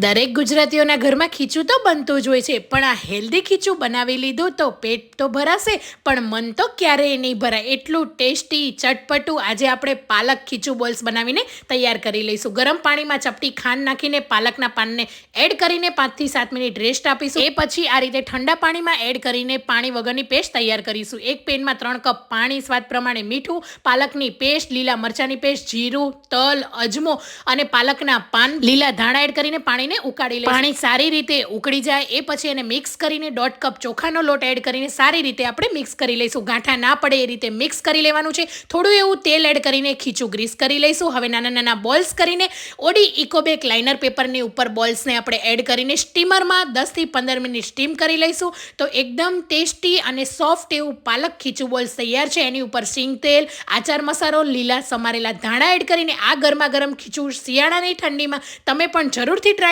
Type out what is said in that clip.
દરેક ગુજરાતીઓના ઘરમાં ખીચું તો બનતું જ હોય છે, પણ આ હેલ્ધી ખીચું બનાવી લીધું તો પેટ તો ભરાશે, પણ મન તો ક્યારેય નહીં ભરાય. એટલું ટેસ્ટી, ચટપટું આજે આપણે પાલક ખીચું બોલ્સ બનાવીને તૈયાર કરી લઈશું. ગરમ પાણીમાં ચપટી ખાંડ નાખીને પાલકના પાનને એડ કરીને પાંચથી સાત મિનિટ રેસ્ટ આપીશું. એ પછી આ રીતે ઠંડા પાણીમાં એડ કરીને પાણી વગરની પેસ્ટ તૈયાર કરીશું. એક પેનમાં ત્રણ કપ પાણી, સ્વાદ પ્રમાણે મીઠું, પાલકની પેસ્ટ, લીલા મરચાંની પેસ્ટ, જીરું, તલ, અજમો અને પાલકના પાન લીલા ધાણા એડ કરીને પાણીને ઉકાળી લે પાણી સારી રીતે ઉકળી જાય, એ પછી એને મિક્સ કરીને દોઢ કપ ચોખાનો લોટ એડ કરીને સારી રીતે આપણે મિક્સ કરી લઈશું. ગાંઠા ના પડે એ રીતે મિક્સ કરી લેવાનું છે. થોડું એવું તેલ એડ કરીને ખીચું ગ્રીસ કરી લઈશું. હવે નાના નાના બોલ્સ કરીને ઓડી ઇકોબેક લાઇનર પેપરની ઉપર બોલ્સને આપણે એડ કરીને સ્ટીમરમાં દસથી પંદર મિનિટ સ્ટીમ કરી લઈશું. તો એકદમ ટેસ્ટી અને સોફ્ટ એવું પાલક ખીચું બોલ્સ તૈયાર છે. એની ઉપર સિંગ તેલ, આચાર મસાલો, લીલા સમારેલા ધાણા એડ કરીને આ ગરમા ગરમ ખીચું શિયાળાની ઠંડીમાં તમે પણ જરૂરથી ટ્રાય